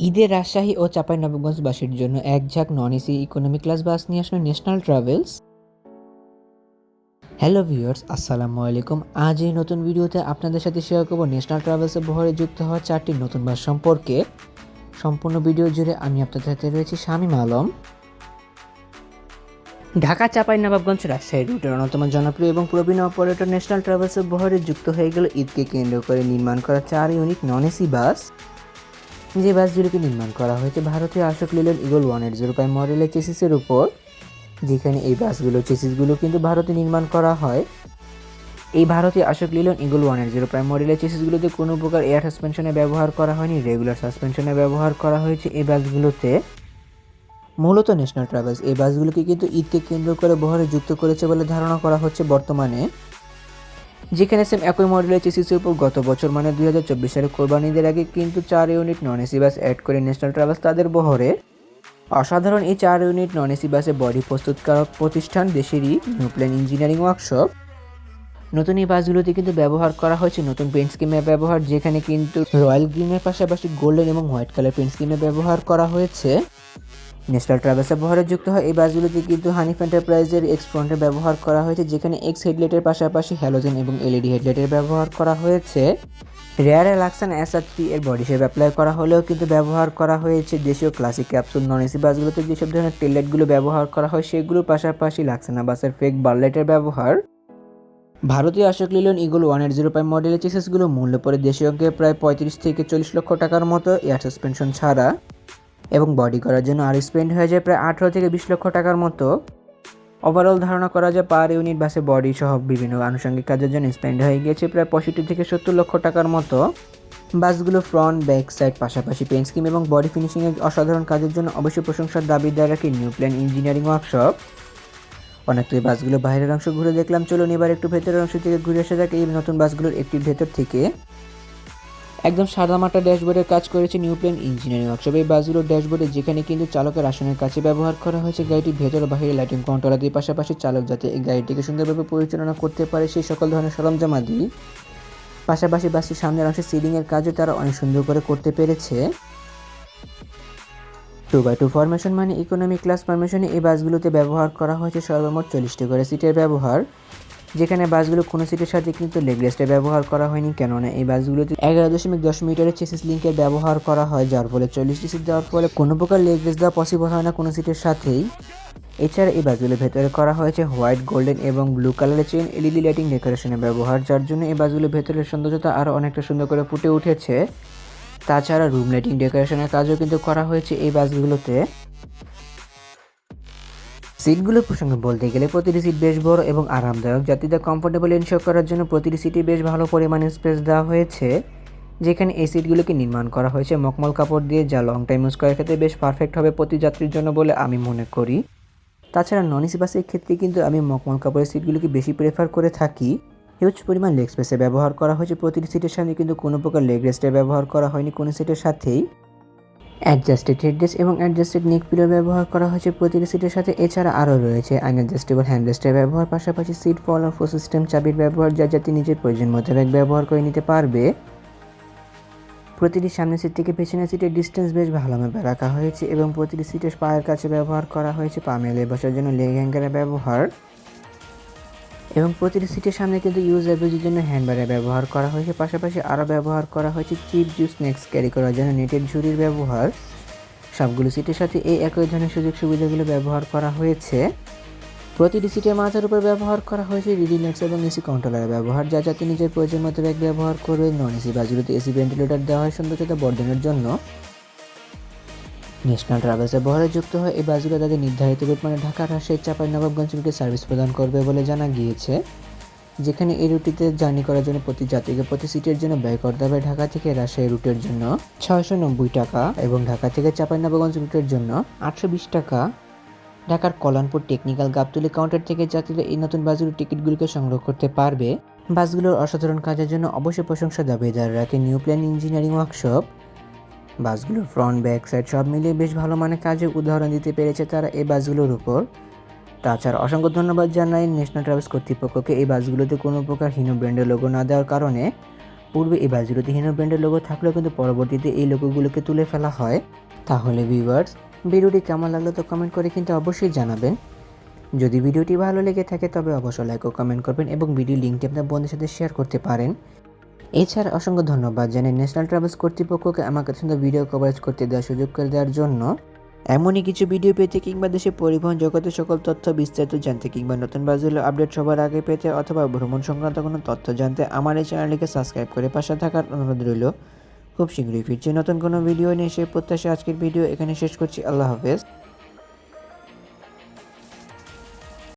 ঈদের রাজশাহী ও চাঁপাইনবাবগঞ্জবাসীর জন্য এক ঝাঁক non AC economy class bus নিয়ে আসলো ন্যাশনাল ট্রাভেলস হ্যালো ভিউয়ার্স আসসালামু আলাইকুম। আজ এই নতুন ভিডিওতে আপনাদের সাথে শেয়ার করব ন্যাশনাল ট্রাভেলসের বহরে যুক্ত হওয়া চারটি নতুন বাস সম্পর্কে। সম্পূর্ণ ভিডিও জুড়ে আমি আপনাদের সাথে রয়েছি শামীম আলম। ঢাকা চাপাই নবাবগঞ্জ রাজশাহী রুটের অন্যতম জনপ্রিয় এবং প্রবীণ অপারেটর ন্যাশনাল ট্রাভেলসের বহরে যুক্ত হয়ে গেল ঈদকে কেন্দ্র করে নির্মাণ করা চার ইউনিট নন এসি বাস যে বাস বাসগুলোকে নির্মাণ করা হয়েছে, ভারতীয় Ashok Leyland Eagle one eight zero five মডেলের চেসিসের উপর। যেখানে এই বাসগুলো চেসিসগুলো কিন্তু ভারতে নির্মাণ করা হয়। এই ভারতীয় Ashok Leyland Eagle one eight zero five মডেলের চেসিসগুলোতে কোনো প্রকার এয়ার সাসপেনশনে ব্যবহার করা হয়নি রেগুলার সাসপেনশনে ব্যবহার করা হয়েছে এই বাসগুলোতে। মূলত ন্যাশনাল ট্রাভেলস এই বাসগুলোকে কিন্তু ঈদকে কেন্দ্র করে বহরে যুক্ত করেছে বলে ধারণা করা হচ্ছে বর্তমানে। যেখানে সেম একই মডেলের চেসিসের উপর গত বছর মানে দুই হাজার চব্বিশ সালে কোরবানিদের আগে কিন্তু চার unit non AC bus add করে ন্যাশনাল ট্রাভেলস তাদের বহরে। অসাধারণ এই চার ইউনিট নন এসি বাসে বডি প্রস্তুতকারক প্রতিষ্ঠান দেশেরই নিউপ্লেন ইঞ্জিনিয়ারিং ওয়ার্কশপ নতুন এই বাসগুলোতে কিন্তু ব্যবহার করা হয়েছে নতুন পেন্ট স্কিমের ব্যবহার, যেখানে কিন্তু রয়্যাল গ্রিনের পাশাপাশি গোল্ডেন এবং হোয়াইট কালার পেন্ট স্কিমের ব্যবহার করা হয়েছে। ন্যাশনাল ট্রাভেলসের বহরে যুক্ত হয়। এই বাসগুলোতে কিন্তু হানিফ এন্টারপ্রাইজের এক্স ফ্রন্টের ব্যবহার করা হয়েছে, যেখানে এক্স হেডলাইটের পাশাপাশি হ্যালোজেন এবং এলইডি হেডলাইটের ব্যবহার করা হয়েছে। Rear Luxan S R three এর বডি শেপ অ্যাপ্লাই করা হলেও কিন্তু ব্যবহার করা হয়েছে। দেশীয় ক্লাসিক ক্যাপসুল নন এসি বাসগুলোতে যেসব ধরনের টেললাইটগুলো ব্যবহার করা হয়, সেগুলোর পাশাপাশি লাক্সানা বাসের ফেক বারলাইটের ব্যবহার। ভারতীয় Ashok Leyland Eagle one eight zero five মডেলের চেসিসগুলো মূল্য পড়ে দেশীয় অঙ্কে প্রায় পঁয়ত্রিশ থেকে চল্লিশ লক্ষ টাকার মতো এয়ার সাসপেনশন ছাড়া। এবং বডি করার জন্য আর স্পেন্ড হয়ে যায় প্রায় আঠেরো থেকে বিশ লক্ষ টাকার মতো। ওভারঅল ধারণা করা যায় পার ইউনিট বাসে বডি সহ বিভিন্ন আনুষঙ্গিক কাজের জন্য স্পেন্ড হয়ে গিয়েছে প্রায় পঁয়ষট্টি থেকে সত্তর লক্ষ টাকার মতো। বাসগুলো ফ্রন্ট ব্যাক সাইড পাশাপাশি পেন স্কিম এবং বডি ফিনিশিংয়ের অসাধারণ কাজের জন্য অবশ্যই প্রশংসার দাবিদার রাখে নিউ প্ল্যান ইঞ্জিনিয়ারিং ওয়ার্কশপ অনেক এই বাসগুলো বাইরের অংশ ঘুরে দেখলাম। চলুন এবার একটু ভেতরের অংশ থেকে ঘুরে আসা যাক এই নতুন বাসগুলোর একটি ভেতর থেকে। একদম সাদামাটা ড্যাশবোর্ডের কাজ করেছে নিউ প্লেন ইঞ্জিনিয়ারিং ওয়ার্কশপ। এই বাসগুলোর ড্যাশবোর্ডে যেখানে কিন্তু চালকের আসনের কাছে ব্যবহার করা হয়েছে গাড়িটি ভেতর বাহিরে লাইটিং কন্ট্রোল আদির পাশাপাশি চালক যাতে এই গাড়িটিকে সুন্দরভাবে পরিচালনা করতে পারে সেই সকল ধরনের সরঞ্জাম আদি। পাশাপাশি বাসটির সামনের অংশে সিলিংয়ের কাজও তারা অনেক সুন্দর করে করতে পেরেছে। টু বাই টু ফরমেশন মানে ইকোনমি ক্লাস ফরমেশনে এই বাসগুলোতে ব্যবহার করা হয়েছে সর্বমোট চল্লিশটি করে সিটের ব্যবহার। যেখানে বাসগুলো কোনো সিটের সাথে কিন্তু লেগ ব্যবহার করা হয়নি, কেননা এই বাসগুলোতে এগারো দশমিক দশ মিটারের চেসিস লিঙ্কের ব্যবহার করা হয়, যার ফলে চল্লিশটি সিট দেওয়ার ফলে কোনো প্রকার লেগ দেওয়া পসিবল হয় না কোনো সিটের সাথেই। এছাড়া এই বাসগুলোর ভেতরে করা হয়েছে হোয়াইট, গোল্ডেন এবং ব্লু কালারের চেন এলইডি লাইটিং ডেকোরেশনের ব্যবহার, যার জন্য এই বাসগুলোর ভেতরের সৌন্দর্যতা আরও অনেকটা সুন্দর করে ফুটে উঠেছে। তাছাড়া রুম লাইটিং ডেকোরেশনের কাজও কিন্তু করা হয়েছে এই বাসগুলোতে। সিটগুলোর প্রসঙ্গে বলতে গেলে প্রতিটি সিট বেশ বড় এবং আরামদায়ক। যাত্রীদের কমফোর্টেবল এনশিওর করার জন্য প্রতিটি সিটে বেশ ভালো পরিমাণে স্পেস দেওয়া হয়েছে, যেখানে এই সিটগুলোকে নির্মাণ করা হয়েছে। মকমল কাপড় দিয়ে, যা লং টাইম ইউজ করার ক্ষেত্রে বেশ পারফেক্ট হবে প্রতি যাত্রীর জন্য বলে আমি মনে করি। তাছাড়া নন এসি বাসের ক্ষেত্রে কিন্তু আমি মকমল কাপড়ের সিটগুলোকে বেশি প্রেফার করে থাকি। হিউজ পরিমাণ লেগ স্পেসে ব্যবহার করা হয়েছে প্রতিটি সিটের সামনে, কিন্তু কোনো প্রকার লেগ রেস্টের ব্যবহার করা হয়নি কোনো সিটের সাথেই। অ্যাডজাস্টেড হেডরেস্ট এবং অ্যাডজাস্টেড নেক পিলোর ব্যবহার করা হয়েছে। প্রতিটি সিটের সাথে এছাড়া আরও রয়েছে। আনঅ্যাডজাস্টেবল হ্যান্ডরেস্টের ব্যবহার, পাশাপাশি সিট ফল অফ সিস্টেম চাবির ব্যবহার, যা যাতে নিজের প্রয়োজন মোতাবেক ব্যবহার করে নিতে পারবে। প্রতিটি সামনের সিট থেকে পেছনের সিটের ডিস্টেন্স বেশ ভালোভাবে রাখা হয়েছে এবং প্রতিটি সিটের পায়ের কাছে ব্যবহার করা হয়েছে। পা মেলে বসার জন্য লেগ হ্যাঙ্গারের ব্যবহার। এবং প্রতিটি সিটের সামনে কিন্তু ইউজারদের জন্য হ্যান্ডবারের ব্যবহার করা হয়েছে। পাশাপাশি আরও ব্যবহার করা হয়েছে চিপ জুস স্ন্যাক্স ক্যারি করার জন্য নেটের ঝুড়ির ব্যবহার। সবগুলো সিটের সাথে এই একই ধরনের সুযোগ সুবিধাগুলো ব্যবহার করা হয়েছে। প্রতিটি সিটের মাথার উপর ব্যবহার করা হয়েছে রিডি রিডিনেটস এবং এসি কন্ট্রোলারের ব্যবহার, যা যাতে নিজের প্রয়োজন মতো ব্যাগ ব্যবহার করবে নন এসি বাসগুলোতে এসি ভেন্টিলেটর দেওয়া হয় সৌন্দর্যতা বর্ধনের জন্য। ন্যাশনাল ট্রাভেলসের বহরে যুক্ত হয় এই বাসগুলো তাদের নির্ধারিত রুট মানে ঢাকা, রাজশাহী চাপাই নবাবগঞ্জ রুটে সার্ভিস প্রদান করবে বলে জানা গিয়েছে। যেখানে এই রুটিতে জার্নি করার জন্য প্রতি যাত্রীকে প্রতি সিটের জন্য ব্যয় করতে হবে ঢাকা থেকে রাজশাহী রুটের জন্য ছয়শো নব্বই টাকা এবং ঢাকা থেকে চাপাই নবাবগঞ্জ রুটের জন্য আটশো বিশ টাকা। ঢাকার কল্যাণপুর টেকনিক্যাল গাবতলি কাউন্টার থেকে যাত্রীরা এই নতুন বাসগুলোর টিকিটগুলোকে সংগ্রহ করতে পারবে। বাসগুলোর অসাধারণ কাজের জন্য অবশ্যই প্রশংসা দাবিদার রাখে নিউ প্ল্যান ইঞ্জিনিয়ারিং ওয়ার্কশপ বাসগুলোর ফ্রন্ট ব্যাক সাইড সব মিলিয়ে বেশ ভালো মানের কাজের উদাহরণ দিতে পেরেছে তারা এই বাসগুলোর উপর। তাছাড়া অসংখ্য ধন্যবাদ জানাই ন্যাশনাল ট্রাভেলস কর্তৃপক্ষকে এই বাসগুলোতে কোনো প্রকার হীন ব্র্যান্ডের লোগো না দেওয়ার কারণে। পূর্বে এই বাসগুলোতে হিনো ব্র্যান্ডের লোগো থাকলেও কিন্তু পরবর্তীতে এই লোগোগুলোকে তুলে ফেলা হয়। তাহলে ভিউয়ার্স ভিডিওটি কেমন লাগল তো কমেন্ট করে কিন্তু অবশ্যই জানাবেন। যদি ভিডিওটি ভালো লেগে থাকে তবে অবশ্যই লাইক ও কমেন্ট করবেন এবং ভিডিও লিঙ্কটি আপনার বন্ধুদের সাথে শেয়ার করতে পারেন। এছাড়া অসংখ্য ধন্যবাদ জানাই ন্যাশনাল ট্রাভেলস কর্তৃপক্ষকে আমাকে সুন্দর ভিডিও কভারেজ করতে দেওয়ার সুযোগ করে দেওয়ার জন্য। এমনই কিছু ভিডিও পেতে কিংবা দেশের পরিবহন জগতের সকল তথ্য বিস্তারিত জানতে কিংবা নতুন বাসগুলো আপডেট সবার আগে পেতে অথবা ভ্রমণ সংক্রান্ত কোনো তথ্য জানতে আমার এই চ্যানেলটিকে সাবস্ক্রাইব করে পাশে থাকার অনুরোধ রইল। খুব শীঘ্রই ফিরছি নতুন কোনো ভিডিও নিয়ে সে প্রত্যাশা আজকের ভিডিও এখানে শেষ করছি। আল্লাহ হাফেজ।